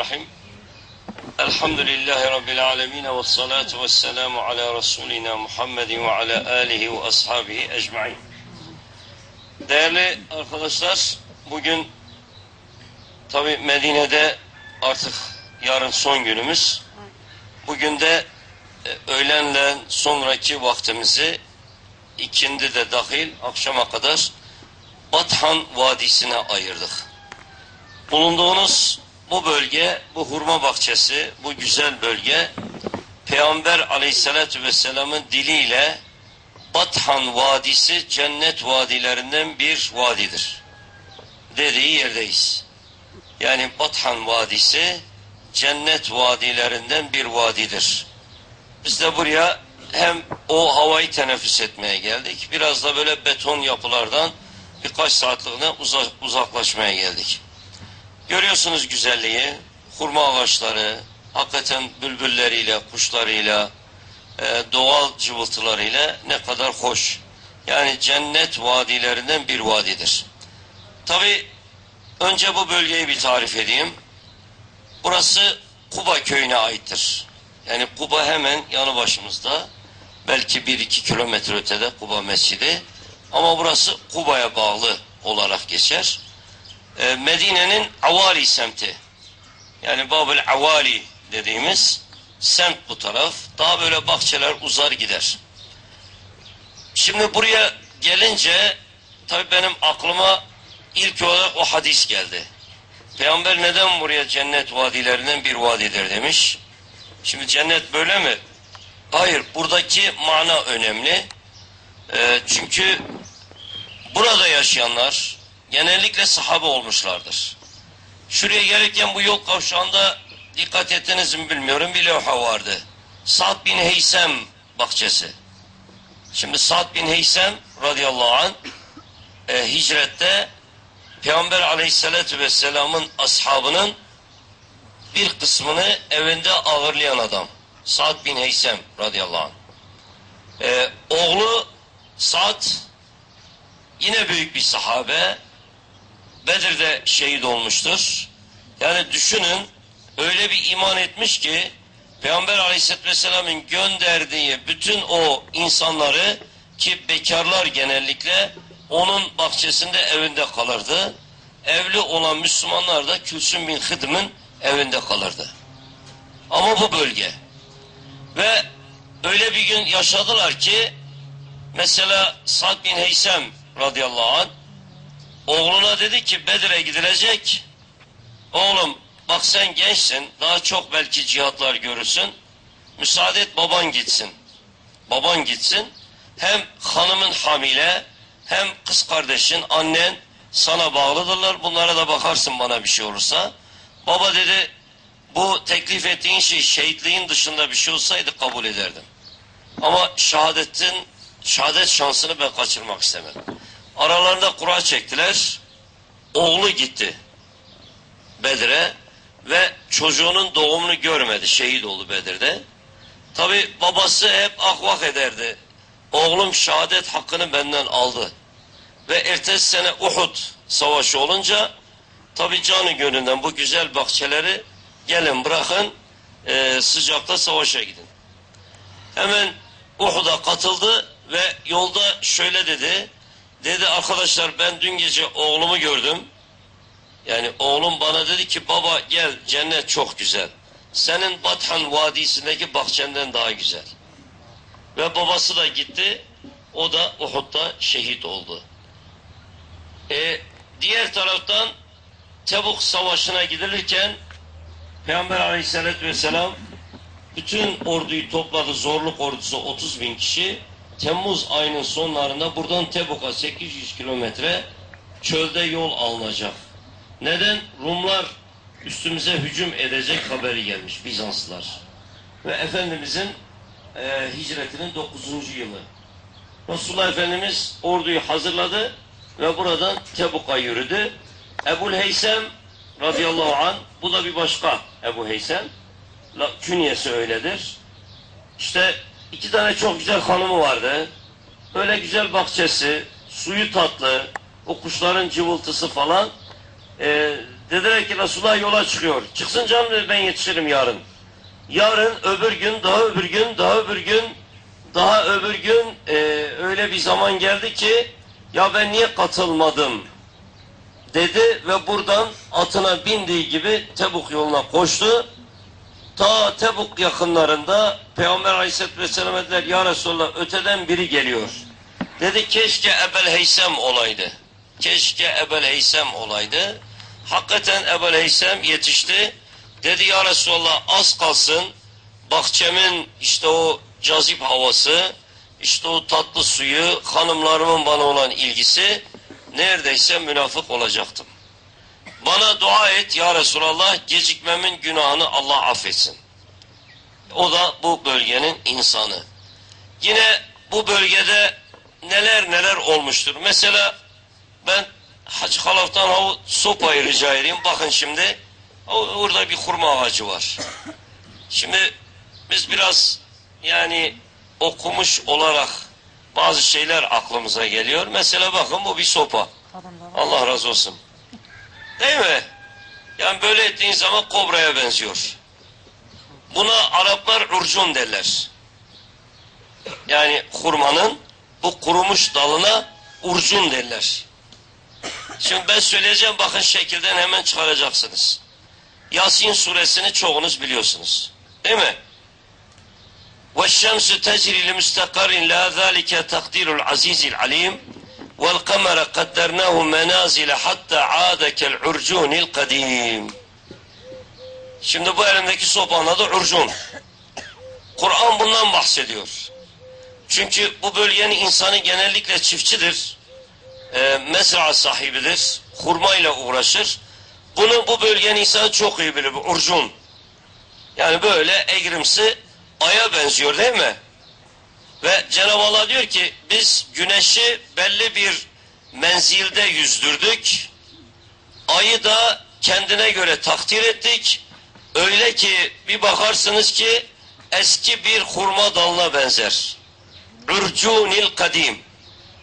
Bismillahirrahmanirrahim. Elhamdülillahi Rabbil alemin ve salatu ve selamu ala Resulina Muhammedin ve ala alihi. Değerli arkadaşlar, bugün tabi Medine'de artık yarın son günümüz. Bugün de e, öğlenle sonraki vaktimizi ikindi de dahil akşama kadar Bathan Vadisi'ne ayırdık. Bulunduğunuz bu bölge, bu hurma bahçesi, bu güzel bölge Peygamber aleyhissalatü vesselamın diliyle Bathan Vadisi cennet vadilerinden bir vadidir. Dediği yerdeyiz. Yani Bathan Vadisi cennet vadilerinden bir vadidir. Biz de buraya hem o havayı teneffüs etmeye geldik. Biraz da böyle beton yapılardan birkaç saatliğine uza uzaklaşmaya geldik. Görüyorsunuz güzelliği, hurma ağaçları, hakikaten bülbülleriyle, kuşlarıyla, e, doğal cıvıltılarıyla ne kadar hoş. Yani cennet vadilerinden bir vadidir. Tabi önce bu bölgeyi bir tarif edeyim. Burası Kuba köyüne aittir. Yani Kuba hemen yanı başımızda. Belki bir iki kilometre ötede Kuba Mescidi. Ama burası Kuba'ya bağlı olarak geçer. Ee, Medine'nin Avali semti. Yani Babel Avali dediğimiz semt bu taraf. Daha böyle bahçeler uzar gider. Şimdi buraya gelince tabi benim aklıma ilk olarak o hadis geldi. Peygamber neden buraya cennet vadilerinden bir vadidir demiş. Şimdi cennet böyle mi? Hayır, buradaki mana önemli. E, çünkü burada yaşayanlar genellikle sahabe olmuşlardır. Şuraya gelirken bu yol kavşağında dikkat ettiniz mi bilmiyorum bir levha vardı. Sa'd bin Heysem bahçesi. Şimdi Sa'd bin Heysem radıyallahu anh e, hicrette Peygamber aleyhissalatü vesselamın ashabının bir kısmını evinde ağırlayan adam. Sa'd bin Heysem radıyallahu anh. Ee, oğlu Sa'd yine büyük bir sahabe. Bedir'de şehit olmuştur. Yani düşünün öyle bir iman etmiş ki Peygamber aleyhisselatü vesselamın gönderdiği bütün o insanları ki bekarlar genellikle onun bahçesinde evinde kalırdı. Evli olan Müslümanlar da Külsüm bin Hıdım'ın evinde kalırdı. Ama bu bölge. Ve öyle bir gün yaşadılar ki mesela Sad bin Heysem radıyallahu anh oğluna dedi ki Bedir'e gidilecek. Oğlum bak sen gençsin daha çok belki cihatlar görürsün. Müsaade et baban gitsin. Baban gitsin. Hem hanımın hamile hem kız kardeşin annen sana bağlıdırlar. Bunlara da bakarsın bana bir şey olursa. Baba dedi bu teklif ettiğin şey şehitliğin dışında bir şey olsaydı kabul ederdim. Ama şehadetin, şehadet şansını ben kaçırmak istemedim. Aralarında kura çektiler. Oğlu gitti Bedir'e ve çocuğunun doğumunu görmedi. Şehit oldu Bedir'de. Tabi babası hep akvak ederdi. Oğlum şehadet hakkını benden aldı. Ve ertesi sene Uhud savaşı olunca tabi canı gönlünden bu güzel bahçeleri gelin bırakın e, sıcakta savaşa gidin. Hemen Uhud'a katıldı ve yolda şöyle dedi. Dedi arkadaşlar ben dün gece oğlumu gördüm. Yani oğlum bana dedi ki baba gel cennet çok güzel. Senin Bathan Vadisi'ndeki bahçenden daha güzel. Ve babası da gitti. O da Uhud'da şehit oldu. E, diğer taraftan Tebuk Savaşı'na gidilirken Peygamber aleyhissalatü vesselam bütün orduyu topladı. Zorluk ordusu 30 bin kişi. Temmuz ayının sonlarında buradan Tebuk'a 800 kilometre çölde yol alınacak. Neden? Rumlar üstümüze hücum edecek haberi gelmiş Bizanslılar. Ve Efendimizin e, hicretinin 9. yılı. Resulullah Efendimiz orduyu hazırladı ve buradan Tebuk'a yürüdü. Ebul Heysem radıyallahu an bu da bir başka Ebu Heysem künyesi öyledir İşte iki tane çok güzel hanımı vardı öyle güzel bahçesi suyu tatlı o kuşların cıvıltısı falan e, Dediler ki Resulullah yola çıkıyor. Çıksın canım dedi ben yetişirim yarın. Yarın öbür gün daha öbür gün daha öbür gün daha öbür gün e, öyle bir zaman geldi ki ya ben niye katılmadım dedi ve buradan atına bindiği gibi Tebuk yoluna koştu. Ta Tebuk yakınlarında Peygamber Aleyhisselatü Vesselam dediler ya Resulallah öteden biri geliyor. Dedi keşke Ebel Heysem olaydı. Keşke Ebel Heysem olaydı. Hakikaten Ebel Heysem yetişti. Dedi ya Resulallah az kalsın bahçemin işte o cazip havası, işte o tatlı suyu, hanımlarımın bana olan ilgisi neredeyse münafık olacaktım. Bana dua et ya Resulallah gecikmemin günahını Allah affetsin. O da bu bölgenin insanı. Yine bu bölgede neler neler olmuştur. Mesela ben Hacı Halaf'tan o sopayı rica edeyim. Bakın şimdi orada bir hurma ağacı var. Şimdi biz biraz yani okumuş olarak bazı şeyler aklımıza geliyor. Mesela bakın bu bir sopa. Allah razı olsun. Değil mi? Yani böyle ettiğin zaman kobraya benziyor. Buna Araplar urcun derler. Yani hurmanın bu kurumuş dalına urcun derler. Şimdi ben söyleyeceğim bakın şekilden hemen çıkaracaksınız. Yasin suresini çoğunuz biliyorsunuz. Değil mi? وَالشَّمْسُ تَجْرِي لِمُسْتَقَرٍ لَا ذَٰلِكَ تَقْدِيرُ الْعَز۪يزِ الْعَل۪يمِ وَالْقَمَرَ قَدَّرْنَاهُ مَنَازِلَ حَتَّى عَادَ كَالْعُرْجُونِ الْقَد۪يمِ Şimdi bu elimdeki sopanın adı urcun. Kur'an bundan bahsediyor. Çünkü bu bölgenin insanı genellikle çiftçidir. E, mezra sahibidir. Hurmayla uğraşır. Bunu bu bölgenin insanı çok iyi bilir. Bu urcun. Yani böyle egrimsi aya benziyor değil mi? Ve Cenab-ı Allah diyor ki biz güneşi belli bir menzilde yüzdürdük. Ayı da kendine göre takdir ettik. Öyle ki bir bakarsınız ki eski bir hurma dalına benzer. Urcunil kadim.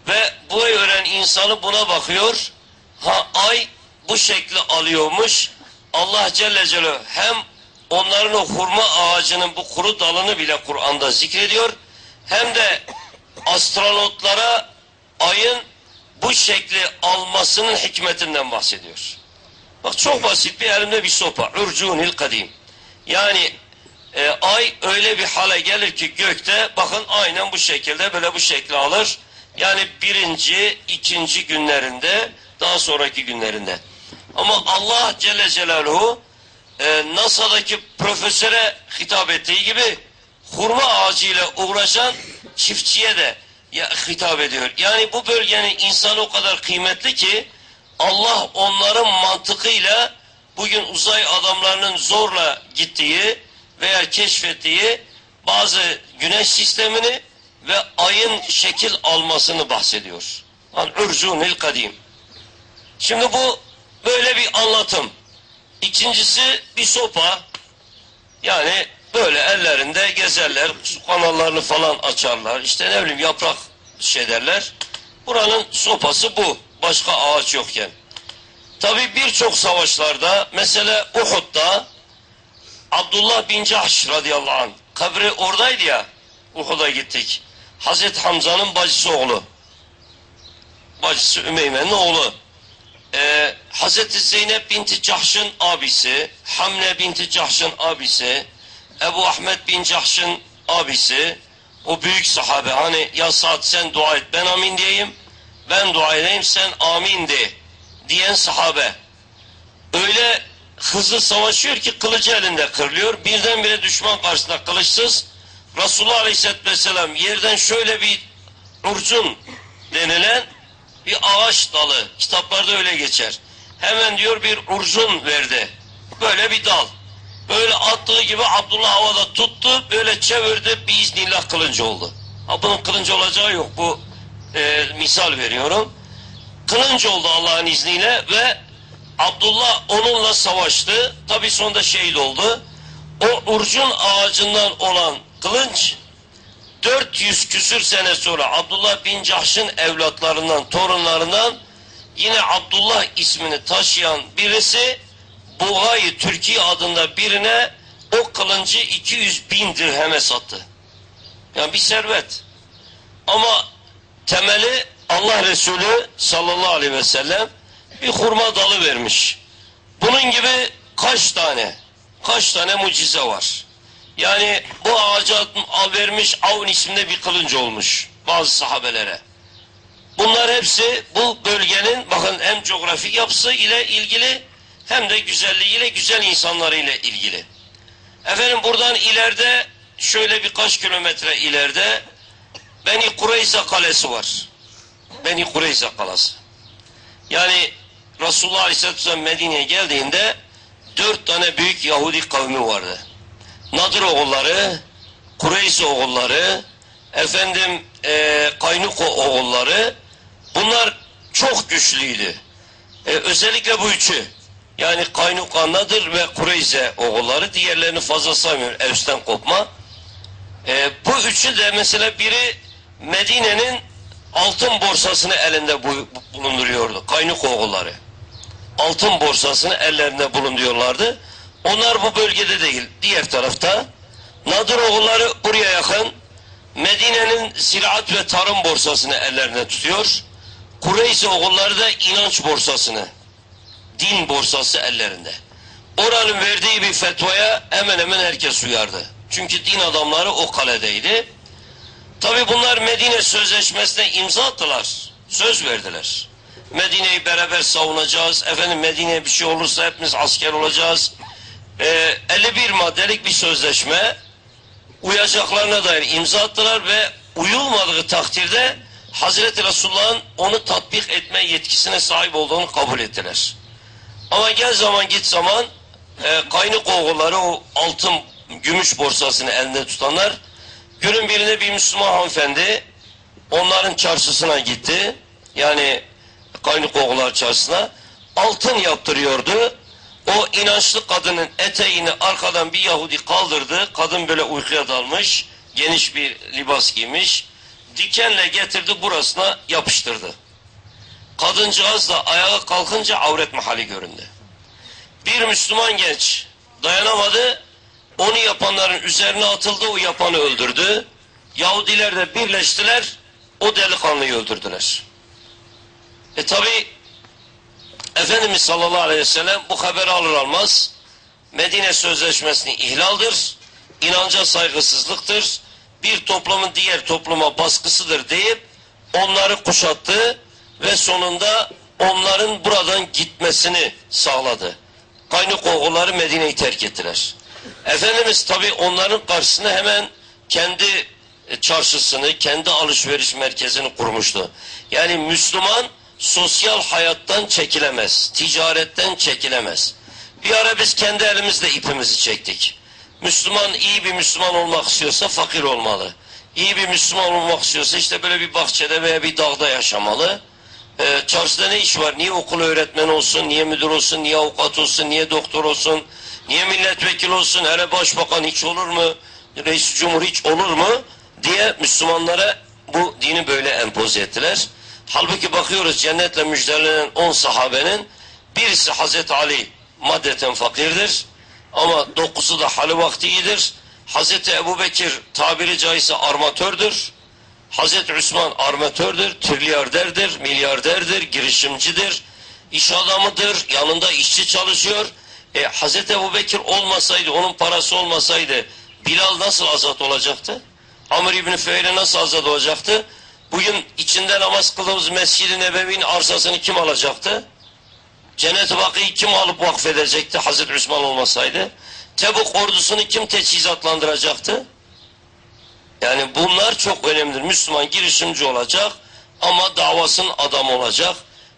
Ve bu öğren insanı buna bakıyor. Ha ay bu şekli alıyormuş. Allah Celle Celaluhu hem onların o hurma ağacının bu kuru dalını bile Kur'an'da zikrediyor. Hem de astronotlara ayın bu şekli almasının hikmetinden bahsediyor. Bak çok basit bir elimde bir sopa. Urcunil kadim. Yani e, ay öyle bir hale gelir ki gökte bakın aynen bu şekilde böyle bu şekli alır. Yani birinci, ikinci günlerinde daha sonraki günlerinde. Ama Allah Celle Celaluhu e, NASA'daki profesöre hitap ettiği gibi hurma ağacıyla uğraşan çiftçiye de ya, hitap ediyor. Yani bu bölgenin insanı o kadar kıymetli ki Allah onların mantıkıyla bugün uzay adamlarının zorla gittiği veya keşfettiği bazı güneş sistemini ve ayın şekil almasını bahsediyor. An urcunil kadim. Şimdi bu böyle bir anlatım. İkincisi bir sopa. Yani böyle ellerinde gezerler, su kanallarını falan açarlar. İşte ne bileyim yaprak şey derler. Buranın sopası bu. Başka ağaç yokken. Tabi birçok savaşlarda mesela Uhud'da Abdullah bin Cahş radıyallahu anh kabri oradaydı ya Uhud'a gittik. Hazreti Hamza'nın bacısı oğlu. Bacısı Ümeyme'nin oğlu. Ee, Hazreti Zeynep binti Cahş'ın abisi, Hamle binti Cahş'ın abisi, Ebu Ahmet bin Cahş'ın abisi, o büyük sahabe hani ya Sa'd sen dua et ben amin diyeyim, ben dua edeyim sen amin de diyen sahabe. Öyle hızlı savaşıyor ki kılıcı elinde kırılıyor. Birdenbire düşman karşısında kılıçsız Resulullah Aleyhisselatü Vesselam yerden şöyle bir urcun denilen bir ağaç dalı. Kitaplarda öyle geçer. Hemen diyor bir urcun verdi. Böyle bir dal. Böyle attığı gibi Abdullah havada tuttu, böyle çevirdi, bir iznillah kılıncı oldu. Ha bunun kılıncı olacağı yok. Bu e, misal veriyorum. Kılınç oldu Allah'ın izniyle ve Abdullah onunla savaştı. Tabi sonunda şehit oldu. O urcun ağacından olan kılınç 400 küsür sene sonra Abdullah bin Cahş'ın evlatlarından, torunlarından yine Abdullah ismini taşıyan birisi Buğay Türkiye adında birine o kılıncı 200 bin dirheme sattı. Yani bir servet. Ama temeli Allah Resulü sallallahu aleyhi ve sellem bir hurma dalı vermiş. Bunun gibi kaç tane, kaç tane mucize var. Yani bu ağaca al vermiş Avun isminde bir kılınç olmuş bazı sahabelere. Bunlar hepsi bu bölgenin bakın hem coğrafik yapısı ile ilgili hem de güzelliğiyle güzel insanlarıyla ilgili. Efendim buradan ileride şöyle birkaç kilometre ileride Beni Kureyza Kalesi var. Beni Kureyza Kalesi. Yani Resulullah Aleyhisselatü Vesselam Medine'ye geldiğinde dört tane büyük Yahudi kavmi vardı. Nadir oğulları, Kureyza oğulları, efendim e, Kaynuko oğulları bunlar çok güçlüydü. E, özellikle bu üçü. Yani Kaynuka, Nadir ve Kureyze oğulları diğerlerini fazla saymıyor Evs'ten kopma. E, bu üçü de mesela biri Medine'nin altın borsasını elinde bu- bulunduruyordu. Kaynuk oğulları. Altın borsasını ellerinde bulunduruyorlardı. Onlar bu bölgede değil. Diğer tarafta. Nadir oğulları buraya yakın. Medine'nin ziraat ve tarım borsasını ellerinde tutuyor. Kureyze oğulları da inanç borsasını, din borsası ellerinde. Oranın verdiği bir fetvaya hemen hemen herkes uyardı. Çünkü din adamları o kaledeydi. Tabi bunlar Medine Sözleşmesi'ne imza attılar. Söz verdiler. Medine'yi beraber savunacağız. Efendim Medine'ye bir şey olursa hepimiz asker olacağız. Ee, 51 maddelik bir sözleşme uyacaklarına dair imza attılar ve uyulmadığı takdirde Hazreti Resulullah'ın onu tatbik etme yetkisine sahip olduğunu kabul ettiler. Ama gel zaman git zaman e, kaynık oğulları o altın gümüş borsasını elinde tutanlar günün birinde bir Müslüman hanımefendi onların çarşısına gitti. Yani kaynık oğullar çarşısına altın yaptırıyordu. O inançlı kadının eteğini arkadan bir Yahudi kaldırdı. Kadın böyle uykuya dalmış. Geniş bir libas giymiş. Dikenle getirdi burasına yapıştırdı. Kadıncağız da ayağa kalkınca avret mahalli göründü. Bir Müslüman genç dayanamadı. Onu yapanların üzerine atıldı. O yapanı öldürdü. Yahudiler de birleştiler. O delikanlıyı öldürdüler. E tabi Efendimiz sallallahu aleyhi ve sellem bu haberi alır almaz Medine Sözleşmesi'ni ihlaldir, inanca saygısızlıktır, bir toplumun diğer topluma baskısıdır deyip onları kuşattı ve sonunda onların buradan gitmesini sağladı. Kaynık oğulları Medine'yi terk ettiler. Efendimiz tabi onların karşısına hemen kendi çarşısını, kendi alışveriş merkezini kurmuştu. Yani Müslüman sosyal hayattan çekilemez, ticaretten çekilemez. Bir ara biz kendi elimizle ipimizi çektik. Müslüman iyi bir Müslüman olmak istiyorsa fakir olmalı. İyi bir Müslüman olmak istiyorsa işte böyle bir bahçede veya bir dağda yaşamalı. Ee, çarşıda ne iş var? Niye okul öğretmeni olsun, niye müdür olsun, niye avukat olsun, niye doktor olsun, niye milletvekili olsun, hele başbakan hiç olur mu, reis cumhur hiç olur mu diye Müslümanlara bu dini böyle empoze ettiler. Halbuki bakıyoruz cennetle müjdelenen 10 sahabenin birisi Hazreti Ali maddeten fakirdir ama dokuzu da hali vaktiyidir. Hazreti Ebu Bekir tabiri caizse armatördür. Hazreti Osman armatördür, trilyarderdir, milyarderdir, girişimcidir, iş adamıdır, yanında işçi çalışıyor. E, Hazreti Ebu Bekir olmasaydı, onun parası olmasaydı Bilal nasıl azat olacaktı? Amr İbni Fehre nasıl azat olacaktı? Bugün içinde namaz kıldığımız Mescid-i Nebevi'nin arsasını kim alacaktı? Cennet-i Bakı'yı kim alıp vakfedecekti Hazreti Osman olmasaydı? Tebuk ordusunu kim teçhizatlandıracaktı? Yani bunlar çok önemlidir. Müslüman girişimci olacak ama davasının adam olacak.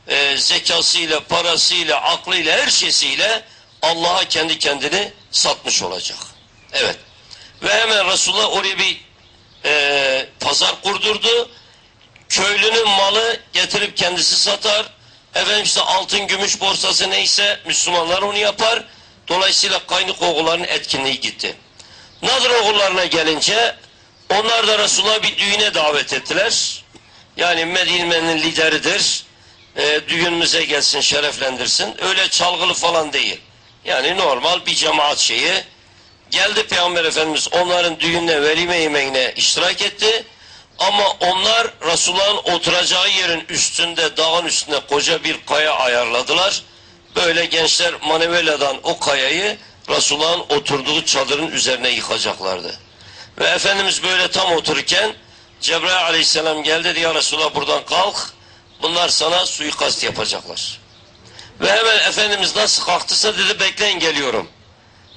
Ee, zekasıyla, parasıyla, aklıyla, her şeysiyle Allah'a kendi kendini satmış olacak. Evet. Ve hemen Resulullah oraya bir e, pazar kurdurdu. Köylünün malı getirip kendisi satar. Efendim işte altın, gümüş borsası neyse Müslümanlar onu yapar. Dolayısıyla kaynık oğulların etkinliği gitti. Nadir oğullarına gelince onlar da Resulullah'ı bir düğüne davet ettiler. Yani Medine'nin lideridir. E, düğünümüze gelsin, şereflendirsin. Öyle çalgılı falan değil. Yani normal bir cemaat şeyi. Geldi Peygamber Efendimiz onların düğününe, velime yemeğine iştirak etti. Ama onlar Resulullah'ın oturacağı yerin üstünde, dağın üstünde koca bir kaya ayarladılar. Böyle gençler Manevella'dan o kayayı Resulullah'ın oturduğu çadırın üzerine yıkacaklardı. Ve Efendimiz böyle tam otururken Cebrail aleyhisselam geldi dedi ya Resulallah buradan kalk. Bunlar sana suikast yapacaklar. Ve hemen Efendimiz nasıl kalktıysa dedi bekleyin geliyorum.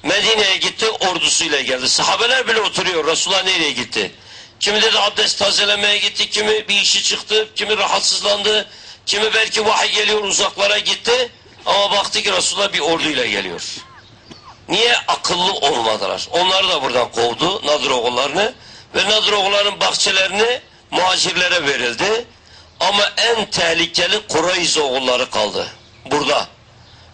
Medine'ye gitti ordusuyla geldi. Sahabeler bile oturuyor. Resulullah nereye gitti? Kimi dedi abdest tazelemeye gitti, kimi bir işi çıktı, kimi rahatsızlandı, kimi belki vahiy geliyor uzaklara gitti. Ama baktı ki Resulullah bir orduyla geliyor. Niye akıllı olmadılar? Onları da buradan kovdu Nadir oğullarını ve Nadir oğullarının bahçelerini muhacirlere verildi. Ama en tehlikeli Kureyz oğulları kaldı burada.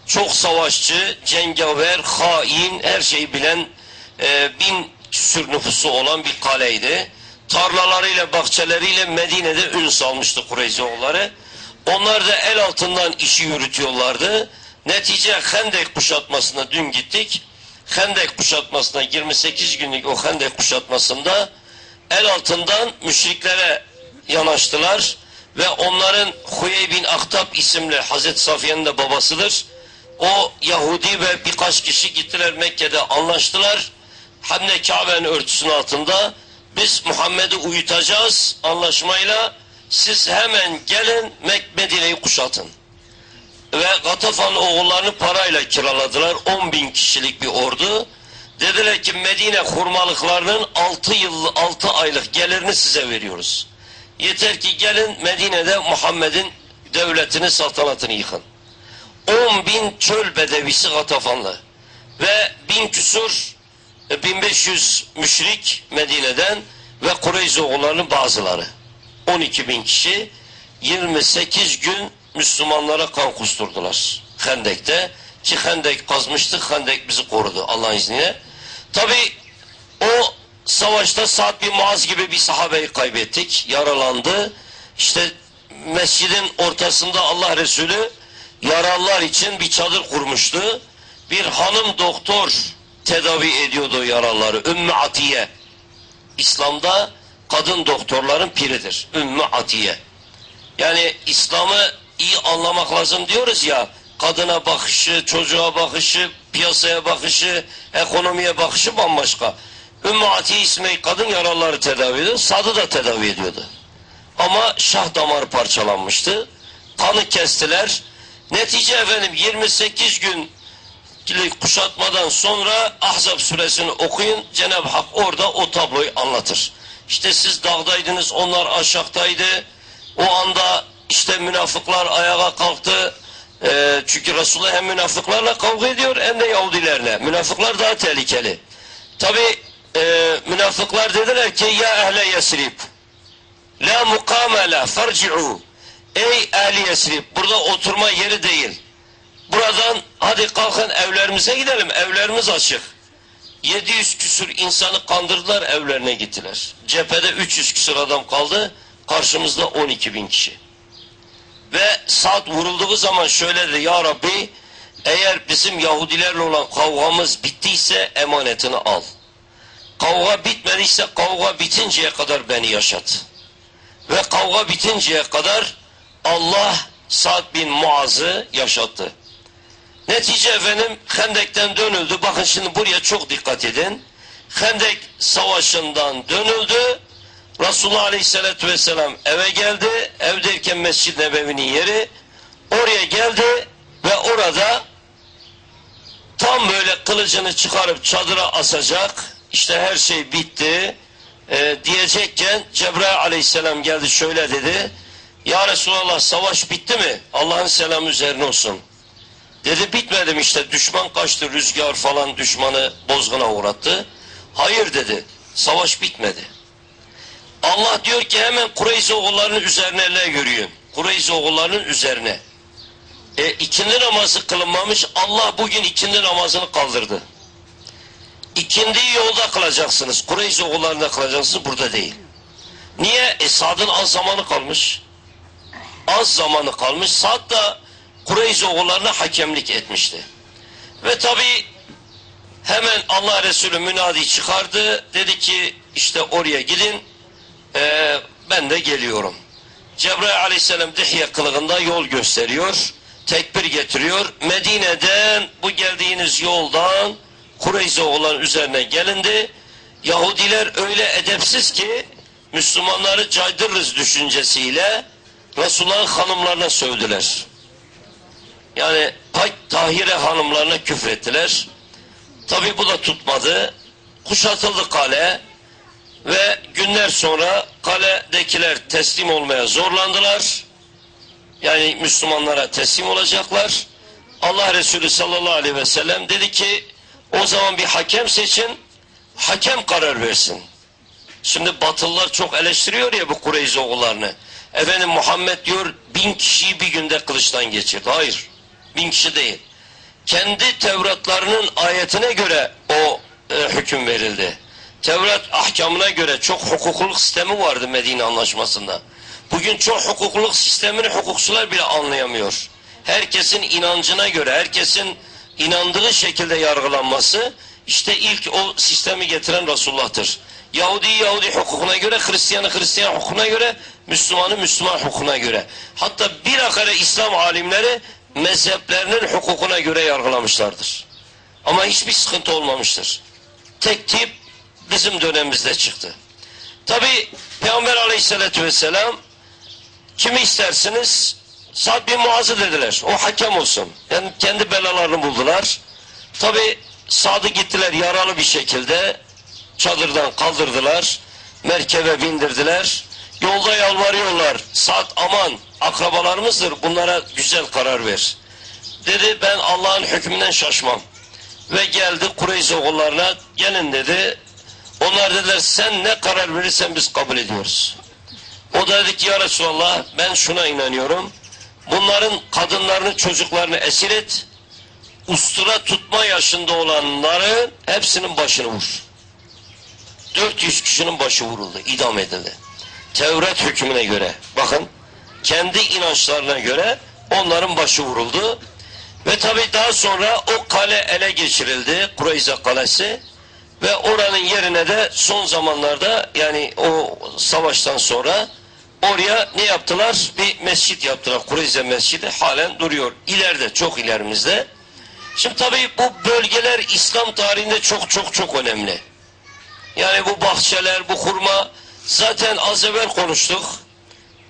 Çok savaşçı, cengaver, hain, her şeyi bilen e, bin küsür nüfusu olan bir kaleydi. Tarlalarıyla, bahçeleriyle Medine'de ün salmıştı Kureyz oğulları. Onlar da el altından işi yürütüyorlardı. Netice Hendek kuşatmasına dün gittik. Hendek kuşatmasına 28 günlük o Hendek kuşatmasında el altından müşriklere yanaştılar ve onların Huyey bin Ahtap isimli Hazreti Safiye'nin de babasıdır. O Yahudi ve birkaç kişi gittiler Mekke'de anlaştılar. Hem de Kabe'nin örtüsünün altında biz Muhammed'i uyutacağız anlaşmayla siz hemen gelin Medine'yi kuşatın. Ve Gatafan oğullarını parayla kiraladılar. 10 bin kişilik bir ordu. Dediler ki Medine hurmalıklarının 6 yıl 6 aylık gelirini size veriyoruz. Yeter ki gelin Medine'de Muhammed'in devletini saltanatını yıkın. 10 bin çöl bedevisi Gatafanlı ve bin küsur 1500 müşrik Medine'den ve Kureyz oğullarının bazıları. 12 bin kişi 28 gün Müslümanlara kan kusturdular. Hendek'te. Ki Hendek kazmıştık. Hendek bizi korudu Allah'ın izniyle. Tabi o savaşta Sa'd bin Muaz gibi bir sahabeyi kaybettik. Yaralandı. İşte mescidin ortasında Allah Resulü yaralılar için bir çadır kurmuştu. Bir hanım doktor tedavi ediyordu yaraları. Ümmü Atiye. İslam'da kadın doktorların piridir. Ümmü Atiye. Yani İslam'ı iyi anlamak lazım diyoruz ya. Kadına bakışı, çocuğa bakışı, piyasaya bakışı, ekonomiye bakışı bambaşka. Ümmü Atiye ismi kadın yaraları tedavi ediyordu. Sadı da tedavi ediyordu. Ama şah damarı parçalanmıştı. Kanı kestiler. Netice efendim 28 gün kuşatmadan sonra Ahzab suresini okuyun. Cenab-ı Hak orada o tabloyu anlatır. İşte siz dağdaydınız, onlar aşağıdaydı. O anda işte münafıklar ayağa kalktı. E, çünkü Resulullah hem münafıklarla kavga ediyor hem de Yahudilerle. Münafıklar daha tehlikeli. Tabi e, münafıklar dediler ki ya ehle yesrib la mukame la farci'u ey ehli yesrib burada oturma yeri değil. Buradan hadi kalkın evlerimize gidelim. Evlerimiz açık. 700 küsür insanı kandırdılar evlerine gittiler. Cephede 300 küsür adam kaldı. Karşımızda 12 bin kişi. Ve saat vurulduğu zaman şöyle dedi ya Rabbi eğer bizim Yahudilerle olan kavgamız bittiyse emanetini al. Kavga bitmediyse kavga bitinceye kadar beni yaşat. Ve kavga bitinceye kadar Allah Sa'd bin Muaz'ı yaşattı. Netice efendim Hendek'ten dönüldü. Bakın şimdi buraya çok dikkat edin. Hendek savaşından dönüldü. Resulullah Aleyhisselatü Vesselam eve geldi. Ev derken Mescid-i Nebevi'nin yeri. Oraya geldi ve orada tam böyle kılıcını çıkarıp çadıra asacak. İşte her şey bitti. Ee, diyecekken Cebrail Aleyhisselam geldi şöyle dedi. Ya Resulallah savaş bitti mi? Allah'ın selamı üzerine olsun. Dedi bitmedim işte düşman kaçtı rüzgar falan düşmanı bozguna uğrattı. Hayır dedi savaş bitmedi. Allah diyor ki hemen Kureyz oğullarının üzerine ele yürüyün. Kureyz oğullarının üzerine. E, ikindi namazı kılınmamış Allah bugün ikindi namazını kaldırdı. İkindiyi yolda kılacaksınız. Kureyz oğullarında kılacaksınız burada değil. Niye? E Sad'ın az zamanı kalmış. Az zamanı kalmış. Sad da Kureyz oğullarına hakemlik etmişti. Ve tabi hemen Allah Resulü münadi çıkardı. Dedi ki işte oraya gidin. Ee, ben de geliyorum. Cebrail aleyhisselam Dihye kılığında yol gösteriyor. Tekbir getiriyor. Medine'den bu geldiğiniz yoldan Kureyze olan üzerine gelindi. Yahudiler öyle edepsiz ki Müslümanları caydırırız düşüncesiyle Resulullah'ın hanımlarına sövdüler. Yani Pak Tahire hanımlarına küfrettiler. Tabi bu da tutmadı. Kuşatıldı kale ve günler sonra kaledekiler teslim olmaya zorlandılar. Yani Müslümanlara teslim olacaklar. Allah Resulü sallallahu aleyhi ve sellem dedi ki o zaman bir hakem seçin, hakem karar versin. Şimdi Batılılar çok eleştiriyor ya bu Kureyze oğullarını. Efendim Muhammed diyor bin kişiyi bir günde kılıçtan geçirdi. Hayır, bin kişi değil. Kendi Tevratlarının ayetine göre o e, hüküm verildi. Tevrat ahkamına göre çok hukukluk sistemi vardı Medine Anlaşması'nda. Bugün çok hukukluk sistemini hukukçular bile anlayamıyor. Herkesin inancına göre, herkesin inandığı şekilde yargılanması işte ilk o sistemi getiren Resulullah'tır. Yahudi Yahudi hukukuna göre, Hristiyanı Hristiyan hukukuna göre, Müslümanı Müslüman hukukuna göre. Hatta bir akare İslam alimleri mezheplerinin hukukuna göre yargılamışlardır. Ama hiçbir sıkıntı olmamıştır. Tek tip bizim dönemimizde çıktı. Tabi Peygamber aleyhissalatü vesselam kimi istersiniz Sa'd bin Muaz'ı dediler. O hakem olsun. Yani kendi belalarını buldular. Tabi Sa'd'ı gittiler yaralı bir şekilde çadırdan kaldırdılar. Merkebe bindirdiler. Yolda yalvarıyorlar. Sa'd aman akrabalarımızdır bunlara güzel karar ver. Dedi ben Allah'ın hükmünden şaşmam. Ve geldi Kureyze oğullarına gelin dedi. Onlar dediler sen ne karar verirsen biz kabul ediyoruz. O da dedi ki ya Resulallah ben şuna inanıyorum. Bunların kadınlarını çocuklarını esir et. Ustura tutma yaşında olanları hepsinin başını vur. 400 kişinin başı vuruldu, idam edildi. Tevret hükmüne göre, bakın kendi inançlarına göre onların başı vuruldu. Ve tabi daha sonra o kale ele geçirildi, Kureyze Kalesi. Ve oranın yerine de son zamanlarda yani o savaştan sonra oraya ne yaptılar? Bir mescit yaptılar. Kureyze Mescidi halen duruyor. İleride, çok ilerimizde. Şimdi tabi bu bölgeler İslam tarihinde çok çok çok önemli. Yani bu bahçeler, bu hurma zaten az evvel konuştuk.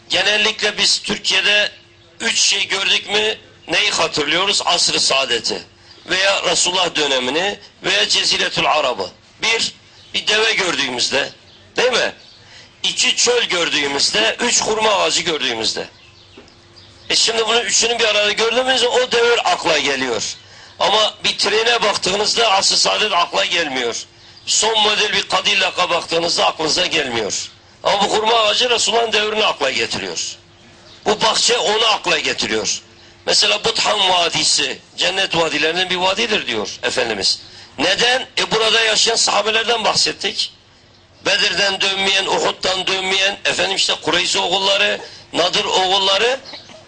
Genellikle biz Türkiye'de üç şey gördük mü neyi hatırlıyoruz? Asr-ı saadeti veya Resulullah dönemini veya Ceziretül Arab'ı. Bir, bir deve gördüğümüzde değil mi? İki çöl gördüğümüzde, üç hurma ağacı gördüğümüzde. E şimdi bunun üçünü bir arada gördüğümüzde o devir akla geliyor. Ama bir trene baktığınızda asr-ı saadet akla gelmiyor. Son model bir Cadillac'a baktığınızda aklınıza gelmiyor. Ama bu hurma ağacı Resulullah'ın devrini akla getiriyor. Bu bahçe onu akla getiriyor. Mesela Buthan Vadisi, cennet vadilerinden bir vadidir diyor Efendimiz. Neden? E burada yaşayan sahabelerden bahsettik. Bedir'den dönmeyen, Uhud'dan dönmeyen, efendim işte Kureyze oğulları, Nadir oğulları,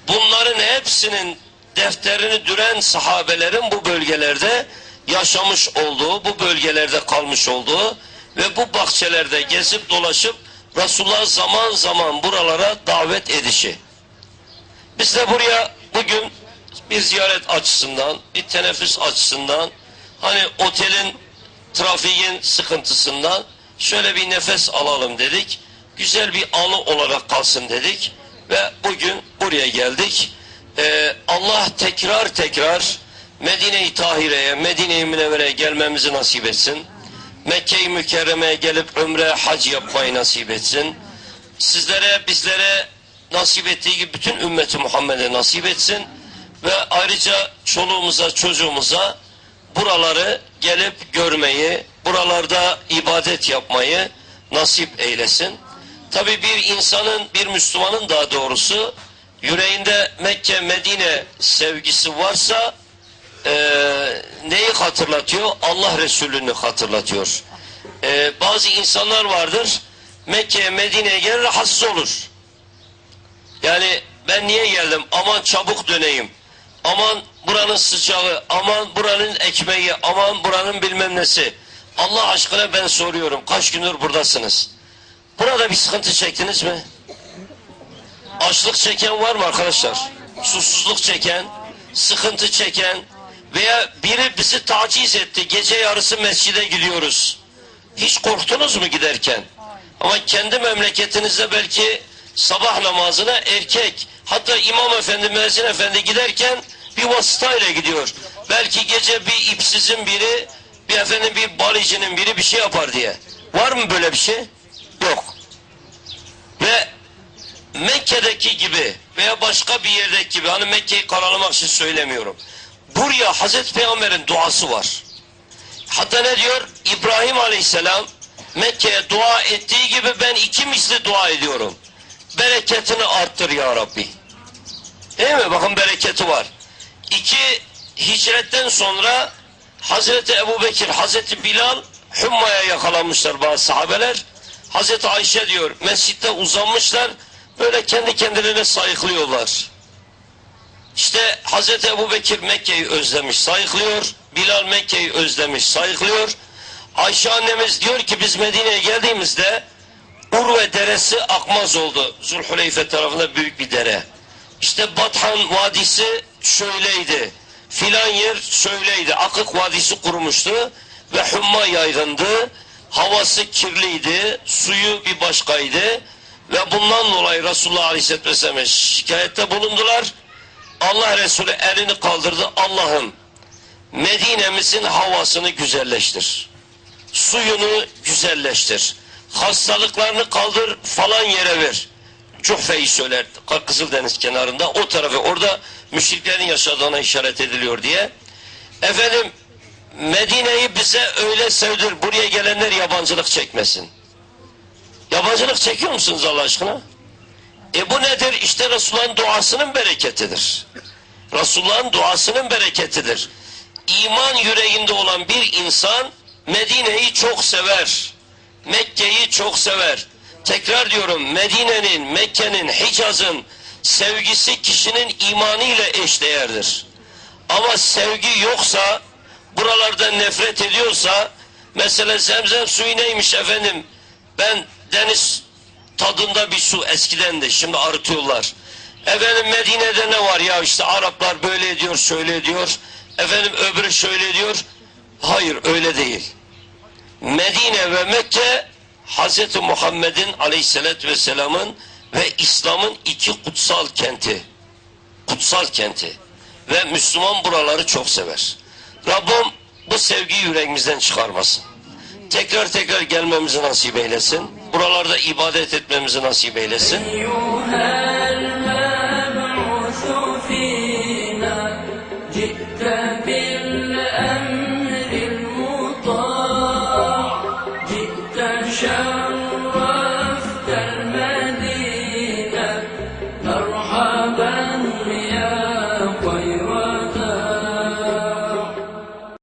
bunların hepsinin defterini düren sahabelerin bu bölgelerde yaşamış olduğu, bu bölgelerde kalmış olduğu ve bu bahçelerde gezip dolaşıp Resulullah zaman zaman buralara davet edişi. Biz de buraya bugün bir ziyaret açısından, bir teneffüs açısından, hani otelin, trafiğin sıkıntısından şöyle bir nefes alalım dedik. Güzel bir anı olarak kalsın dedik ve bugün buraya geldik. Ee, Allah tekrar tekrar Medine-i Tahire'ye, Medine-i Münevvere'ye gelmemizi nasip etsin. Mekke-i Mükerreme'ye gelip ömre hac yapmayı nasip etsin. Sizlere, bizlere nasip ettiği gibi bütün ümmeti Muhammed'e nasip etsin. Ve ayrıca çoluğumuza, çocuğumuza buraları gelip görmeyi, buralarda ibadet yapmayı nasip eylesin. Tabi bir insanın, bir Müslümanın daha doğrusu yüreğinde Mekke, Medine sevgisi varsa e, neyi hatırlatıyor? Allah Resulü'nü hatırlatıyor. E, bazı insanlar vardır Mekke'ye, Medine'ye gelir rahatsız olur. Yani ben niye geldim? Aman çabuk döneyim. Aman buranın sıcağı, aman buranın ekmeği, aman buranın bilmem nesi. Allah aşkına ben soruyorum, kaç gündür buradasınız? Burada bir sıkıntı çektiniz mi? Açlık çeken var mı arkadaşlar? Susuzluk çeken, sıkıntı çeken veya biri bizi taciz etti, gece yarısı mescide gidiyoruz. Hiç korktunuz mu giderken? Ama kendi memleketinizde belki sabah namazına erkek, hatta imam efendi, müezzin efendi giderken bir vasıtayla gidiyor. Belki gece bir ipsizin biri, bir efendim bir balicinin biri bir şey yapar diye. Var mı böyle bir şey? Yok. Ve Mekke'deki gibi veya başka bir yerdeki gibi hani Mekke'yi karalamak için söylemiyorum. Buraya Hazreti Peygamber'in duası var. Hatta ne diyor? İbrahim Aleyhisselam Mekke'ye dua ettiği gibi ben iki misli dua ediyorum. Bereketini arttır ya Rabbi. Değil mi? Bakın bereketi var. İki hicretten sonra Hazreti Ebu Bekir, Hazreti Bilal Humma'ya yakalanmışlar bazı sahabeler. Hazreti Ayşe diyor mescitte uzanmışlar böyle kendi kendilerine sayıklıyorlar. İşte Hazreti Ebu Bekir Mekke'yi özlemiş, sayıklıyor. Bilal Mekke'yi özlemiş, sayıklıyor. Ayşe annemiz diyor ki biz Medine'ye geldiğimizde Urve deresi akmaz oldu. Zulhuleyfe tarafında büyük bir dere. İşte Bathan Vadisi şöyleydi. Filan yer şöyleydi. Akık Vadisi kurumuştu ve humma yaygındı. Havası kirliydi. Suyu bir başkaydı. Ve bundan dolayı Resulullah Aleyhisselatü Vesselam'a şikayette bulundular. Allah Resulü elini kaldırdı. Allah'ım Medine'mizin havasını güzelleştir. Suyunu güzelleştir. Hastalıklarını kaldır falan yere ver. Cuhfe'yi söyler. Kızıldeniz kenarında o tarafı orada müşriklerin yaşadığına işaret ediliyor diye. Efendim Medine'yi bize öyle sevdir. Buraya gelenler yabancılık çekmesin. Yabancılık çekiyor musunuz Allah aşkına? E bu nedir? İşte Resulullah'ın duasının bereketidir. Resulullah'ın duasının bereketidir. İman yüreğinde olan bir insan Medine'yi çok sever. Mekke'yi çok sever. Tekrar diyorum Medine'nin, Mekke'nin, Hicaz'ın sevgisi kişinin imanıyla eşdeğerdir. Ama sevgi yoksa, buralarda nefret ediyorsa, mesela zemzem suyu neymiş efendim? Ben deniz tadında bir su eskiden de şimdi arıtıyorlar. Efendim Medine'de ne var ya işte Araplar böyle ediyor şöyle ediyor. Efendim öbürü şöyle diyor. Hayır öyle değil. Medine ve Mekke Hz. Muhammed'in aleyhissalatü vesselamın ve İslam'ın iki kutsal kenti. Kutsal kenti. Ve Müslüman buraları çok sever. Rabbim bu sevgiyi yüreğimizden çıkarmasın. Tekrar tekrar gelmemizi nasip eylesin. Buralarda ibadet etmemizi nasip eylesin.